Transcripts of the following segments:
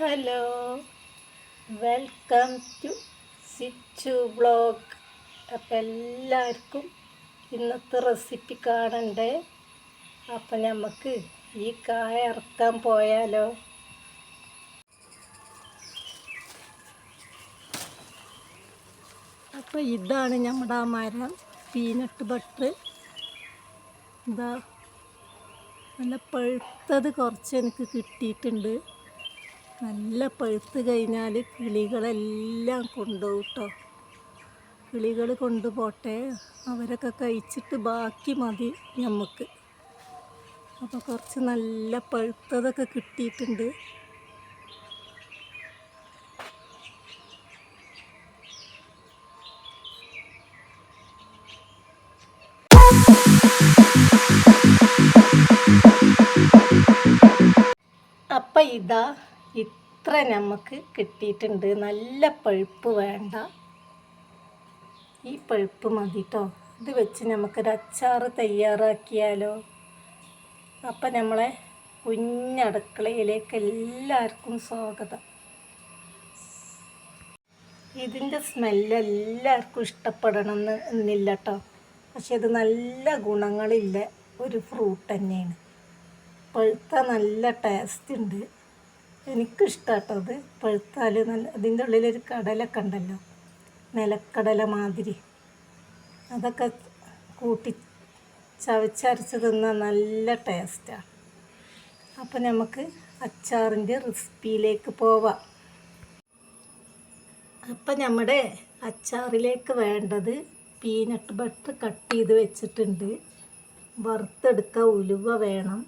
Hello. Welcome to Sichu blog അപ്പം എല്ലാവർക്കും ഇന്നത്തെ റെസിപ്പി കാണണ്ടേ? അപ്പം നമുക്ക് ഈ കായ ഇറക്കാൻ പോയാലോ? അപ്പം ഇതാണ് നമ്മുടെ ആ മരം പീനട്ട് ബട്ടർ. ഇതാ നല്ല പഴുത്തത് കുറച്ച് എനിക്ക് കിട്ടിയിട്ടുണ്ട്. നല്ല പഴുത്ത് കഴിഞ്ഞാൽ കിളികളെല്ലാം കൊണ്ടുപോകും കേട്ടോ കിളികൾ കൊണ്ടുപോട്ടെ. അവരൊക്കെ കഴിച്ചിട്ട് ബാക്കി മതി നമുക്ക് അപ്പോൾ കുറച്ച് നല്ല പഴുത്തതൊക്കെ കിട്ടിയിട്ടുണ്ട്. അപ്പം ഇതാ ഇത്ര നമുക്ക് കിട്ടിയിട്ടുണ്ട്. നല്ല പഴുപ്പ് വേണ്ട. ഈ പഴുപ്പ് മതി കേട്ടോ ഇത് വെച്ച് നമുക്കൊരു അച്ചാർ തയ്യാറാക്കിയാലോ. അപ്പം നമ്മളെ കുഞ്ഞടുക്കളയിലേക്ക് എല്ലാവർക്കും സ്വാഗതം. ഇതിന്റെ സ്മെല്ല് എല്ലാവർക്കും ഇഷ്ടപ്പെടണമെന്ന് എന്നില്ല കേട്ടോ പക്ഷെ ഇത് നല്ല ഗുണങ്ങളില്ല. ഒരു ഫ്രൂട്ട് തന്നെയാണ്. പഴുത്ത നല്ല ടേസ്റ്റ് ഉണ്ട്. എനിക്കിഷ്ടമാട്ടോ പഴുത്താൽ നല്ല അതിന്റെ ഉള്ളിലൊരു കടലൊക്കെ ഉണ്ടല്ലോ. നിലക്കടല മാതിരി. അതൊക്കെ കൂട്ടി ചവച്ചരച്ച് തിന്നാൽ നല്ല ടേസ്റ്റാണ് അപ്പം നമുക്ക് അച്ചാറിന്റെ റെസിപ്പിയിലേക്ക് പോവാം. അപ്പം നമ്മുടെ അച്ചാറിലേക്ക് വേണ്ടത് പീനട്ട് ബട്ടർ കട്ട് ചെയ്ത് വെച്ചിട്ടുണ്ട്. വറുത്തെടുക്ക ഉലുവ വേണം.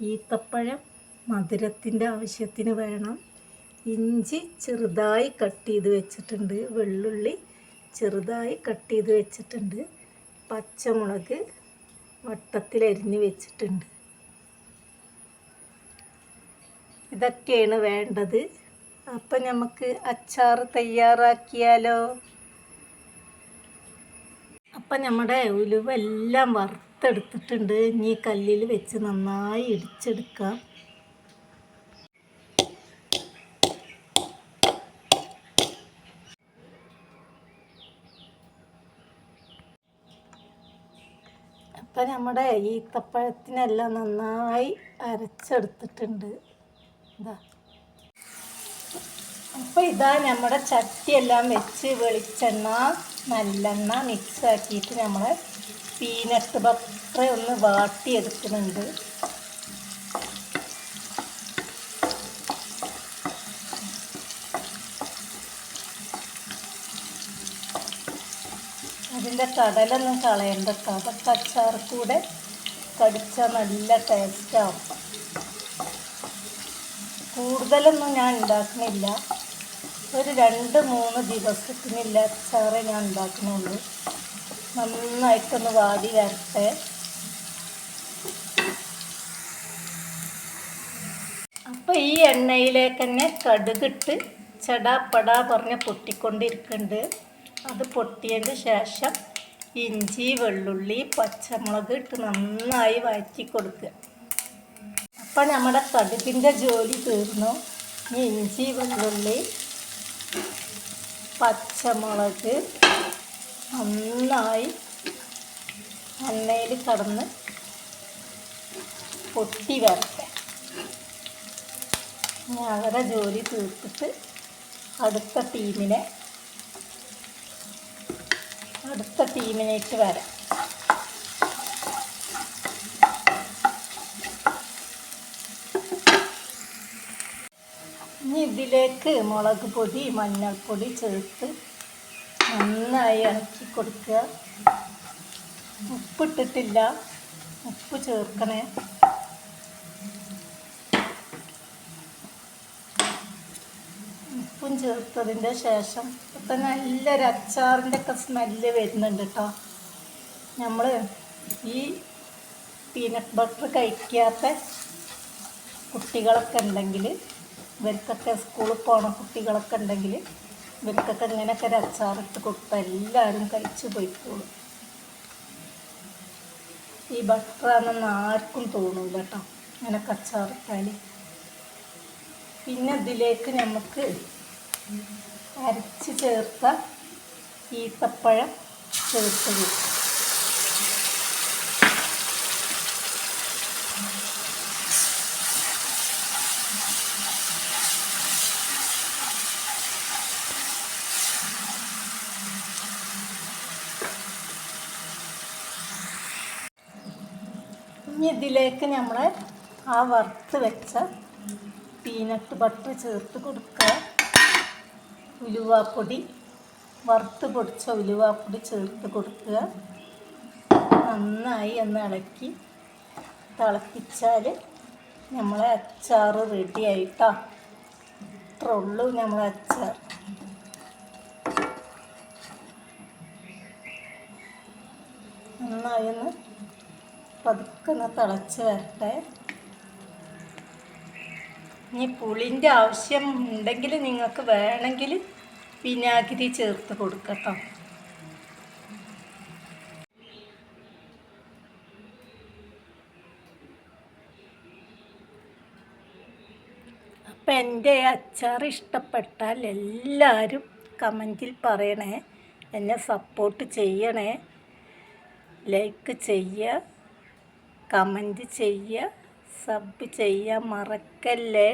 ഈത്തപ്പഴം മധുരത്തിന്റെ ആവശ്യത്തിന് വേണം. ഇഞ്ചി ചെറുതായി കട്ട് ചെയ്ത് വെച്ചിട്ടുണ്ട്. വെള്ളുള്ളി ചെറുതായി കട്ട് ചെയ്ത് വെച്ചിട്ടുണ്ട്. പച്ചമുളക് വട്ടത്തിലരിഞ്ഞ് വെച്ചിട്ടുണ്ട്. ഇതൊക്കെയാണ് വേണ്ടത്. അപ്പം നമുക്ക് അച്ചാർ തയ്യാറാക്കിയാലോ? അപ്പം നമ്മുടെ ഉലുവ എല്ലാം വറുത്തെടുത്തിട്ടുണ്ട്. ഇനി കല്ലിൽ വെച്ച് നന്നായി ഇടിച്ചെടുക്കാം. അപ്പം നമ്മുടെ ഈത്തപ്പഴത്തിനെല്ലാം നന്നായി അരച്ചെടുത്തിട്ടുണ്ട്. ഇതാ. അപ്പോൾ ഇതാ നമ്മുടെ ചട്ടിയെല്ലാം വെച്ച് വെളിച്ചെണ്ണ നല്ലെണ്ണ മിക്സ് ആക്കിയിട്ട് നമ്മൾ പീനട്ട് ബട്ടർ ഒന്ന് വാട്ടിയെടുക്കുന്നുണ്ട്. അതിന്റെ കടലൊന്നും കളയണ്ട അതൊക്കെ അച്ചാർ കൂടെ കടിച്ചാൽ നല്ല ടേസ്റ്റാവും. കൂടുതലൊന്നും ഞാൻ ഉണ്ടാക്കുന്നില്ല ഒരു രണ്ട് മൂന്ന് ദിവസത്തിനില്ല അച്ചാറേ ഞാൻ ഉണ്ടാക്കുന്നുള്ളൂ നന്നായിട്ടൊന്ന് വാടി വരട്ടെ. അപ്പോൾ ഈ എണ്ണയിലേക്ക് തന്നെ കടുകിട്ട് ചടാപ്പടാ പറഞ്ഞ് പൊട്ടിക്കൊണ്ടിരിക്കുന്നുണ്ട് അത് പൊട്ടിയതിന് ശേഷം ഇഞ്ചി വെള്ളുള്ളി പച്ചമുളക് ഇട്ട് നന്നായി വഴറ്റി കൊടുക്കുക. അപ്പം നമ്മുടെ കടുകിന്റെ ജോലി തീർന്നു. ഇഞ്ചി വെള്ളുള്ളി പച്ചമുളക് നന്നായി എണ്ണയിൽ കടന്ന് പൊട്ടി വരട്ടെ. അവരുടെ അവരെ ജോലി തീർത്തിട്ട് അടുത്ത ടീമിനെ അടുത്ത ടീമിലേക്ക് വരാം. ഇനി ഇതിലേക്ക് മുളക് പൊടി മഞ്ഞൾപ്പൊടി ചേർത്ത് നന്നായി ഇളക്കി കൊടുക്കുക. ഉപ്പിട്ടിട്ടില്ല. ഉപ്പ് ചേർക്കണേ. ഉപ്പും ചേർത്തതിന്റെ ശേഷം ഇപ്പം നല്ലൊരു അച്ചാറിന്റെ ഒക്കെ സ്മെല്ല് വരുന്നുണ്ട് കേട്ടോ നമ്മൾ ഈ പീനട്ട് ബട്ടർ കഴിക്കാത്ത കുട്ടികളൊക്കെ ഉണ്ടെങ്കിൽ ഇവർക്കൊക്കെ സ്കൂളിൽ പോണ കുട്ടികളൊക്കെ ഉണ്ടെങ്കിൽ ഇവർക്കൊക്കെ ഇങ്ങനെയൊക്കെ ഒരു അച്ചാറിട്ട് കൊടുത്താൽ എല്ലാവരും കഴിച്ചു പോയിക്കോളും. ഈ ബട്ടറാണെന്ന് ആർക്കും തോന്നൂല കേട്ടോ ഇങ്ങനെ കച്ചാറിട്ടാൽ പിന്നെ ഇതിലേക്ക് നമുക്ക് അരച്ച് ചേർത്ത ഈത്തപ്പഴം ചേർത്തത് ഇനി ഇതിലേക്ക് നമ്മൾ ആ വറുത്ത് വെച്ച പീനട്ട് ബട്ടർ ചേർത്ത് കൊടുക്കുക ഉലുവാപ്പൊടി വറുത്ത് പൊടിച്ച ഉലുവാപ്പൊടി ചേർത്ത് കൊടുക്കുക. നന്നായി ഒന്ന് ഇളക്കി തിളപ്പിച്ചാൽ നമ്മളെ അച്ചാർ റെഡി ആയിട്ടോ. ഇത്ര ഉള്ളൂ നമ്മളെ അച്ചാർ. നന്നായി ഒന്ന് പതുക്കെ തിളച്ച് വരട്ടെ. ഇനി പുളിന്റെ ആവശ്യം ഉണ്ടെങ്കിൽ നിങ്ങൾക്ക് വേണമെങ്കിൽ വിനാഗിരി ചേർത്ത് കൊടുക്കട്ടോ. അപ്പം എന്റെ അച്ചാർ ഇഷ്ടപ്പെട്ടാൽ എല്ലാവരും കമന്റിൽ പറയണേ. എന്നെ സപ്പോർട്ട് ചെയ്യണേ. ലൈക്ക് ചെയ്യുക കമന്റ് ചെയ്യുക. സബ് ചെയ്യാൻ മറക്കല്ലേ?